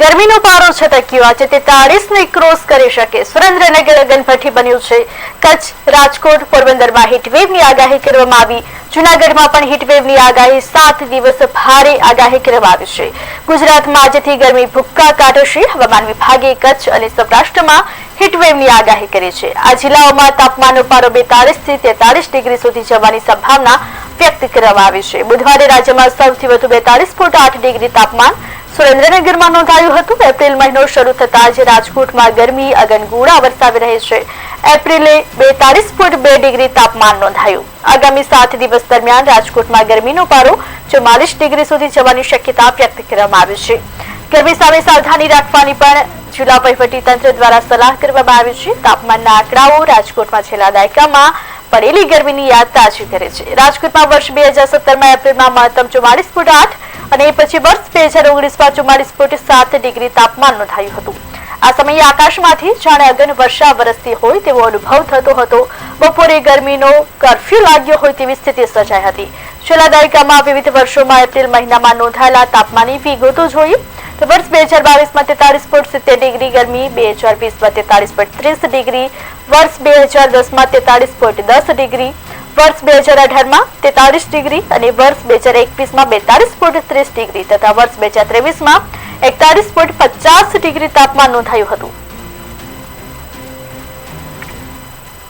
ગરમીનો પારો છટક્યો આજે તેતાળીસ ને ક્રોસ કરી શકે. સુરેન્દ્રનગર અગનભઠ્ઠી બન્યું છે. કચ્છ, રાજકોટ, પોરબંદરમાં હીટવેવની આગાહી કરવામાં આવી. જુનાગઢમાં પણ હીટવેવની આગાહી સાત દિવસ ભારે આગાહી કરવામાં આવી છે. ગુજરાતમાં આજથી ગરમી ભૂક્કા કાઢશે. હવામાન વિભાગે કચ્છ અને સૌરાષ્ટ્રમાં હીટવેવની આગાહી કરી છે. આ જિલ્લાઓમાં તાપમાનનો પારો બેતાલીસથી તેતાલીસ ડિગ્રી સુધી જવાની સંભાવના વ્યક્ત કરવામાં આવી છે. બુધવારે રાજ્યમાં સૌથી વધુ બેતાલીસ ફૂટ આઠ ડિગ્રી તાપમાન સુરેન્દ્રનગરમાં નોંધાયું હતું એપ્રિલ મહિનો શરૂ થતા જ રાજકોટમાં ગરમી અગનગોળા વરસાવી રહી છે. એપ્રિલે બેતાલીસ ફૂટ બે ડિગ્રી તાપમાન નોંધાયું. આગામી સાત દિવસ દરમિયાન રાજકોટમાં ગરમીનો પારો ચુમ્માલીસ ડિગ્રી સુધી જવાની શક્યતા વ્યક્ત કરવામાં આવી છે. ગરમી સામે સાવધાની રાખવાની પણ જિલ્લા તંત્ર દ્વારા સલાહ કરવામાં આવી છે. તાપમાનના આંકડાઓ રાજકોટમાં છેલ્લા દાયકામાં પડેલી ગરમીની યાદ તાજી કરે છે. રાજકોટમાં વર્ષ બે હજાર સત્તરમાં એપ્રિલમાં મહત્તમ ચુમ્માલીસ ફૂટ આઠ અને પછી વર્ષ બે હજાર ઓગણીસમાં ચુમ્માલીસ ફૂટ સાત ડિગ્રી તાપમાન નોંધાયું હતું. આ સમયે આકાશમાંથી જાણે અગન વર્ષા વરસતી હોય તેવો અનુભવ થતો હતો. બપોરે ગરમીનો કરફ્યુ લાગ્યો હોય તેવી સ્થિતિ સર્જાઈ હતી. છેલ્લા દાયકામાં વિવિધ વર્ષોમાં એપ્રિલ મહિનામાં નોંધાયેલા તાપમાનની વિગતો જોઈએ તો વર્ષ બે હજાર બાવીસમાં તેતાલીસ પોઈન્ટ સિત્તેર ડિગ્રી, ગરમી બે હજાર વીસમાં તેતાલીસ પોઈન્ટ ત્રીસ ડિગ્રી, વર્ષ બે હજાર દસમાં તેતાલીસ પોઈન્ટ દસ ડિગ્રી વર્ષ બે હજાર અઢારમાં તેતાલીસ ડિગ્રી અને વર્ષ બે હજાર એકવીસમાં બેતાલીસ પોઈન્ટ ત્રીસ ડિગ્રી તથા વર્ષ બે હજાર ત્રેવીસમાં એકતાલીસ પોઈન્ટ પચાસ ડિગ્રી તાપમાન નોંધાયું હતું.